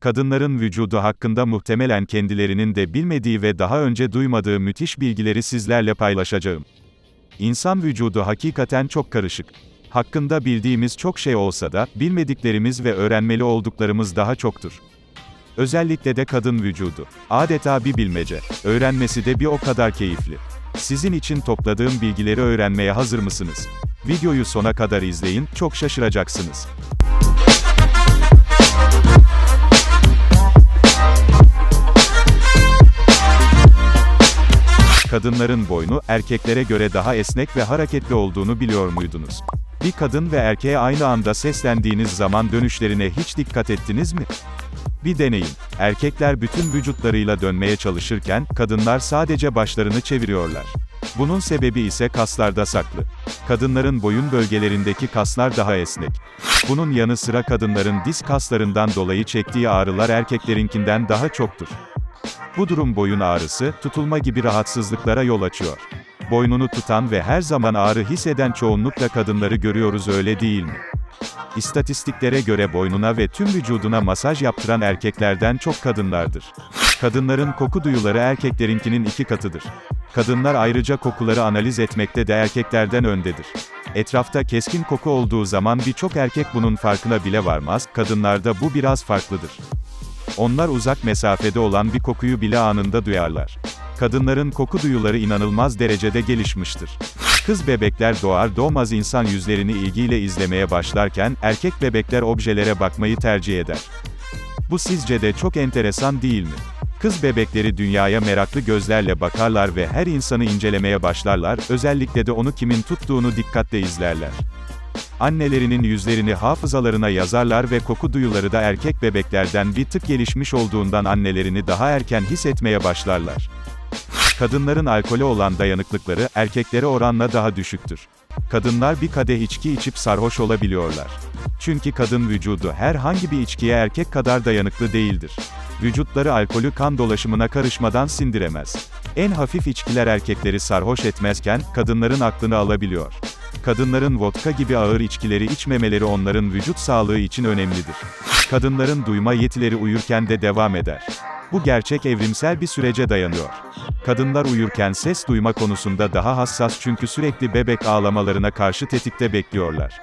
Kadınların vücudu hakkında muhtemelen kendilerinin de bilmediği ve daha önce duymadığı müthiş bilgileri sizlerle paylaşacağım. İnsan vücudu hakikaten çok karışık. Hakkında bildiğimiz çok şey olsa da, bilmediklerimiz ve öğrenmeli olduklarımız daha çoktur. Özellikle de kadın vücudu. Adeta bir bilmece. Öğrenmesi de bir o kadar keyifli. Sizin için topladığım bilgileri öğrenmeye hazır mısınız? Videoyu sona kadar izleyin, çok şaşıracaksınız. Kadınların boynu, erkeklere göre daha esnek ve hareketli olduğunu biliyor muydunuz? Bir kadın ve erkeğe aynı anda seslendiğiniz zaman dönüşlerine hiç dikkat ettiniz mi? Bir deneyin. Erkekler bütün vücutlarıyla dönmeye çalışırken, kadınlar sadece başlarını çeviriyorlar. Bunun sebebi ise kaslarda saklı. Kadınların boyun bölgelerindeki kaslar daha esnek. Bunun yanı sıra kadınların diz kaslarından dolayı çektiği ağrılar erkeklerinkinden daha çoktur. Bu durum boyun ağrısı, tutulma gibi rahatsızlıklara yol açıyor. Boynunu tutan ve her zaman ağrı hisseden çoğunlukla kadınları görüyoruz öyle değil mi? İstatistiklere göre boynuna ve tüm vücuduna masaj yaptıran erkeklerden çok kadınlardır. Kadınların koku duyuları erkeklerinkinin iki katıdır. Kadınlar ayrıca kokuları analiz etmekte de erkeklerden öndedir. Etrafta keskin koku olduğu zaman birçok erkek bunun farkına bile varmaz, kadınlarda bu biraz farklıdır. Onlar uzak mesafede olan bir kokuyu bile anında duyarlar. Kadınların koku duyuları inanılmaz derecede gelişmiştir. Kız bebekler doğar doğmaz insan yüzlerini ilgiyle izlemeye başlarken, erkek bebekler objelere bakmayı tercih eder. Bu sizce de çok enteresan değil mi? Kız bebekleri dünyaya meraklı gözlerle bakarlar ve her insanı incelemeye başlarlar, özellikle de onu kimin tuttuğunu dikkatle izlerler. Annelerinin yüzlerini hafızalarına yazarlar ve koku duyuları da erkek bebeklerden bir tık gelişmiş olduğundan annelerini daha erken hissetmeye başlarlar. Kadınların alkole olan dayanıklıkları, erkeklere oranla daha düşüktür. Kadınlar bir kadeh içki içip sarhoş olabiliyorlar. Çünkü kadın vücudu herhangi bir içkiye erkek kadar dayanıklı değildir. Vücutları alkolü kan dolaşımına karışmadan sindiremez. En hafif içkiler erkekleri sarhoş etmezken, kadınların aklını alabiliyor. Kadınların vodka gibi ağır içkileri içmemeleri onların vücut sağlığı için önemlidir. Kadınların duyma yetileri uyurken de devam eder. Bu gerçek evrimsel bir sürece dayanıyor. Kadınlar uyurken ses duyma konusunda daha hassas çünkü sürekli bebek ağlamalarına karşı tetikte bekliyorlar.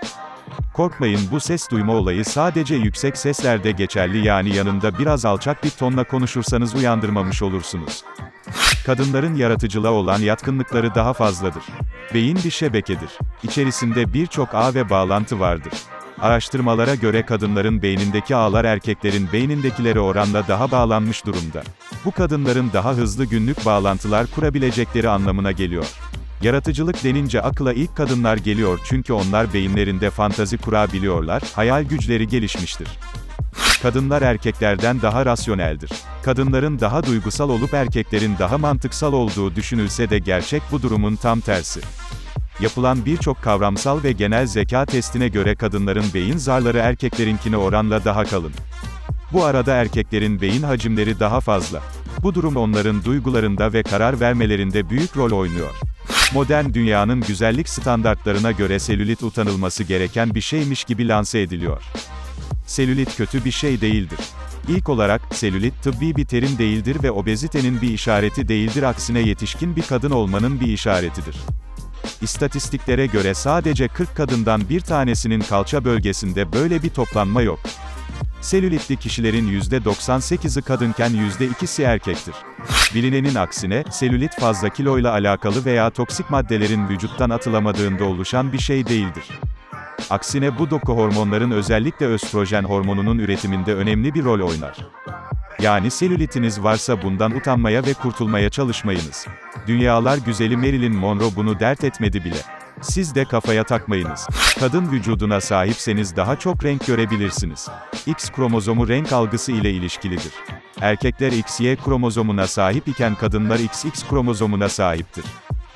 Korkmayın bu ses duyma olayı sadece yüksek seslerde geçerli yani yanında biraz alçak bir tonla konuşursanız uyandırmamış olursunuz. Kadınların yaratıcılığa olan yatkınlıkları daha fazladır. Beyin bir şebekedir. İçerisinde birçok ağ ve bağlantı vardır. Araştırmalara göre kadınların beynindeki ağlar erkeklerin beynindekilere oranla daha bağlanmış durumda. Bu kadınların daha hızlı günlük bağlantılar kurabilecekleri anlamına geliyor. Yaratıcılık denince akla ilk kadınlar geliyor çünkü onlar beyinlerinde fantazi kurabiliyorlar, hayal güçleri gelişmiştir. Kadınlar erkeklerden daha rasyoneldir. Kadınların daha duygusal olup erkeklerin daha mantıksal olduğu düşünülse de gerçek bu durumun tam tersi. Yapılan birçok kavramsal ve genel zeka testine göre kadınların beyin zarları erkeklerinkine oranla daha kalın. Bu arada erkeklerin beyin hacimleri daha fazla. Bu durum onların duygularında ve karar vermelerinde büyük rol oynuyor. Modern dünyanın güzellik standartlarına göre selülit utanılması gereken bir şeymiş gibi lanse ediliyor. Selülit kötü bir şey değildir. İlk olarak, selülit tıbbi bir terim değildir ve obezitenin bir işareti değildir aksine yetişkin bir kadın olmanın bir işaretidir. İstatistiklere göre sadece 40 kadından bir tanesinin kalça bölgesinde böyle bir toplanma yok. Selülitli kişilerin %98'i kadınken %2'si erkektir. Bilinenin aksine, selülit fazla kiloyla alakalı veya toksik maddelerin vücuttan atılamadığında oluşan bir şey değildir. Aksine bu doku hormonların özellikle östrojen hormonunun üretiminde önemli bir rol oynar. Yani selülitiniz varsa bundan utanmaya ve kurtulmaya çalışmayınız. Dünyalar güzeli Marilyn Monroe bunu dert etmedi bile. Siz de kafaya takmayınız. Kadın vücuduna sahipseniz daha çok renk görebilirsiniz. X kromozomu renk algısı ile ilişkilidir. Erkekler XY kromozomuna sahip iken kadınlar XX kromozomuna sahiptir.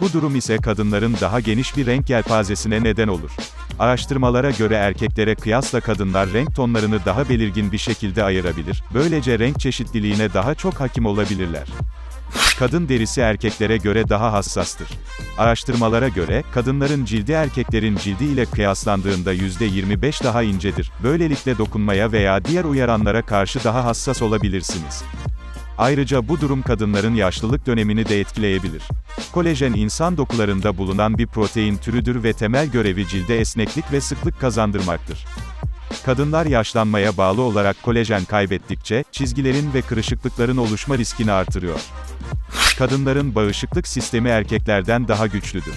Bu durum ise kadınların daha geniş bir renk yelpazesine neden olur. Araştırmalara göre erkeklere kıyasla kadınlar renk tonlarını daha belirgin bir şekilde ayırabilir, böylece renk çeşitliliğine daha çok hakim olabilirler. Kadın derisi erkeklere göre daha hassastır. Araştırmalara göre, kadınların cildi erkeklerin cildi ile kıyaslandığında %25 daha incedir. Böylelikle dokunmaya veya diğer uyaranlara karşı daha hassas olabilirsiniz. Ayrıca bu durum kadınların yaşlılık dönemini de etkileyebilir. Kolajen insan dokularında bulunan bir protein türüdür ve temel görevi cilde esneklik ve sıklık kazandırmaktır. Kadınlar yaşlanmaya bağlı olarak kolajen kaybettikçe, çizgilerin ve kırışıklıkların oluşma riskini artırıyor. Kadınların bağışıklık sistemi erkeklerden daha güçlüdür.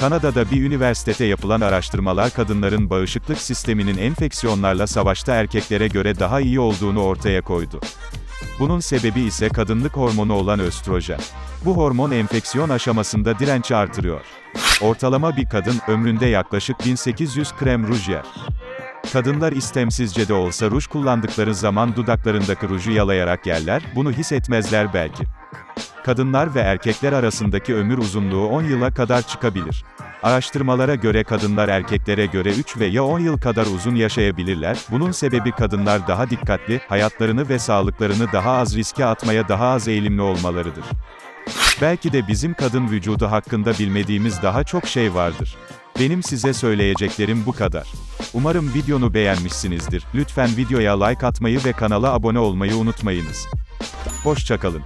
Kanada'da bir üniversitede yapılan araştırmalar kadınların bağışıklık sisteminin enfeksiyonlarla savaşta erkeklere göre daha iyi olduğunu ortaya koydu. Bunun sebebi ise kadınlık hormonu olan östrojen. Bu hormon enfeksiyon aşamasında direnci artırıyor. Ortalama bir kadın, ömründe yaklaşık 1800 krem ruj yer. Kadınlar istemsizce de olsa ruj kullandıkları zaman dudaklarındaki ruju yalayarak yerler, bunu hissetmezler belki. Kadınlar ve erkekler arasındaki ömür uzunluğu 10 yıla kadar çıkabilir. Araştırmalara göre kadınlar erkeklere göre 3 veya 10 yıl kadar uzun yaşayabilirler. Bunun sebebi kadınlar daha dikkatli, hayatlarını ve sağlıklarını daha az riske atmaya daha az eğilimli olmalarıdır. Belki de bizim kadın vücudu hakkında bilmediğimiz daha çok şey vardır. Benim size söyleyeceklerim bu kadar. Umarım videonu beğenmişsinizdir. Lütfen videoya like atmayı ve kanala abone olmayı unutmayınız. Hoşçakalın.